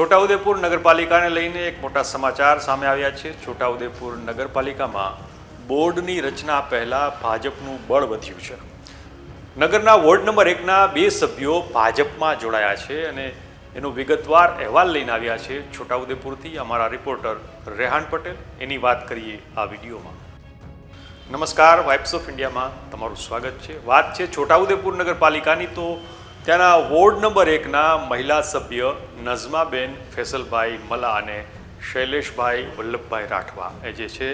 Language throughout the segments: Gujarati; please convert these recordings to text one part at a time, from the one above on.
છોટાઉદેપુર નગરપાલિકાને લઈને એક મોટા સમાચાર સામે આવ્યા છે. છોટાઉદેપુર નગરપાલિકામાં બોર્ડની રચના પહેલાં ભાજપનું બળ વધ્યું છે. નગરના વોર્ડ નંબર એકના બે સભ્યો ભાજપમાં જોડાયા છે અને એનો વિગતવાર અહેવાલ લઈને આવ્યા છે. છોટાઉદેપુરથી અમારા રિપોર્ટર રેહાન પટેલ, એની વાત કરીએ આ વિડીયોમાં. નમસ્કાર, વાઇબ્સ ઓફ ઇન્ડિયામાં તમારું સ્વાગત છે. વાત છે છોટાઉદેપુર નગરપાલિકાની, તો ત્યાંના વોર્ડ નંબર એકના મહિલા સભ્ય નઝમાબેન ફેસલભાઈ મલા અને શૈલેષભાઈ વલ્લભભાઈ રાઠવા એ જે છે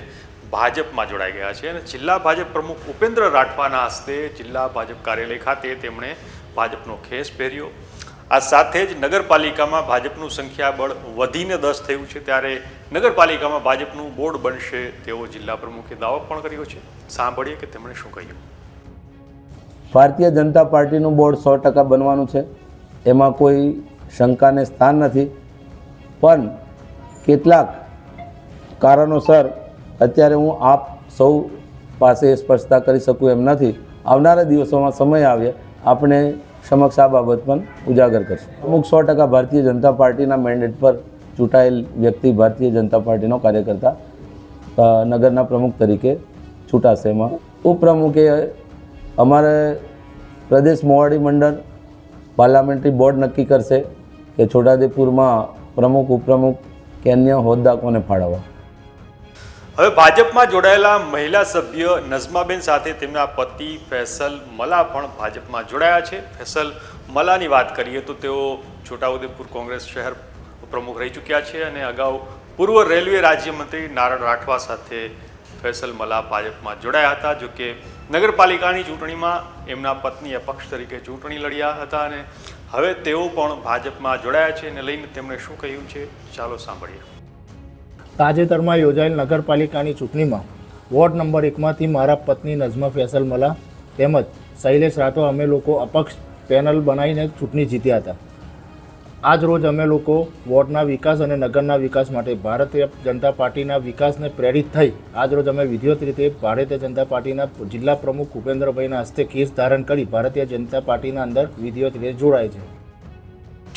ભાજપમાં જોડાઈ ગયા છે અને જિલ્લા ભાજપ પ્રમુખ ઉપેન્દ્ર રાઠવાના હસ્તે જિલ્લા ભાજપ કાર્યાલય ખાતે તેમણે ભાજપનો ખેસ પહેર્યો. આ સાથે જ નગરપાલિકામાં ભાજપનું સંખ્યાબળ વધીને દસ થયું છે ત્યારે નગરપાલિકામાં ભાજપનું બોર્ડ બનશે તેવો જિલ્લા પ્રમુખે દાવો પણ કર્યો છે. સાંભળીએ કે તેમણે શું કહ્યું? ભારતીય જનતા પાર્ટીનું બોર્ડ સો ટકા બનવાનું છે. એમાં કોઈ શંકાને સ્થાન નથી. પણ કેટલાક કારણોસર અત્યારે હું આપ સૌ પાસે સ્પષ્ટતા કરી શકું એમ નથી. આવનારા દિવસોમાં સમય આવે, આપણે સમક્ષ આ બાબત પણ ઉજાગર કરશું. અમુક સો ટકા ભારતીય જનતા પાર્ટીના મેન્ડેટ પર ચૂંટાયેલ વ્યક્તિ ભારતીય જનતા પાર્ટીનો કાર્યકર્તા નગરના પ્રમુખ તરીકે ચૂંટાશે એમાં ઉપપ્રમુખે અમારે પ્રદેશ મોવાડી મંડળ પાર્લામેન્ટરી બોર્ડ નક્કી કરશે કે છોટાદેપુરમાં પ્રમુખ, ઉપપ્રમુખ કે અન્ય હોદ્દા કોને ફાળવવા. હવે ભાજપમાં જોડાયેલા મહિલા સભ્ય નઝમાબેન સાથે તેમના પતિ ફેસલ મલા પણ ભાજપમાં જોડાયા છે. ફેસલ મલાની વાત કરીએ તો તેઓ છોટાઉદેપુર કોંગ્રેસ શહેર પ્રમુખ રહી ચૂક્યા છે અને અગાઉ પૂર્વ રેલવે રાજ્યમંત્રી નારણ રાઠવા સાથે ફેસલ મલા ભાજપમાં જોડાયા હતા, જો કે નગરપાલિકાની ચૂંટણીમાં એમના પત્ની અપક્ષ તરીકે ચૂંટણી લડ્યા હતા અને હવે તેઓ પણ ભાજપમાં જોડાયા છે અને લઈને તેમણે શું કહ્યું છે, ચાલો સાંભળીએ. તાજેતરમાં યોજાયેલ નગરપાલિકાની ચૂંટણીમાં વોર્ડ નંબર એકમાંથી મારા પત્ની નઝમા ફૈસલ મલા તેમજ શૈલેષ રાઠો અમે લોકો અપક્ષ પેનલ બનાવીને ચૂંટણી જીત્યા હતા. આજ રોજ અમે લોકો વોર્ડના વિકાસ અને નગરના વિકાસ માટે ભારતીય જનતા પાર્ટીના વિકાસને પ્રેરિત થઈ આજરોજ અમે વિધિવત રીતે ભારતીય જનતા પાર્ટીના જિલ્લા પ્રમુખ ભૂપેન્દ્રભાઈના હસ્તે કેસ ધારણ કરી ભારતીય જનતા પાર્ટીના અંદર વિધિવત રીતે જોડાય છે.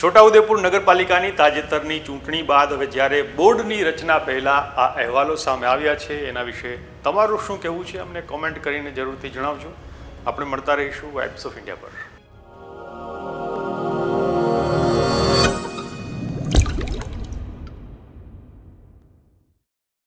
છોટાઉદેપુર નગરપાલિકાની તાજેતરની ચૂંટણી બાદ હવે જ્યારે બોર્ડની રચના પહેલાં આ અહેવાલો સામે આવ્યા છે, એના વિશે તમારું શું કહેવું છે? અમને કોમેન્ટ કરીને જરૂરથી જણાવજો. આપણે મળતા રહીશું વાઇબ્સ ઓફ ઇન્ડિયા પર.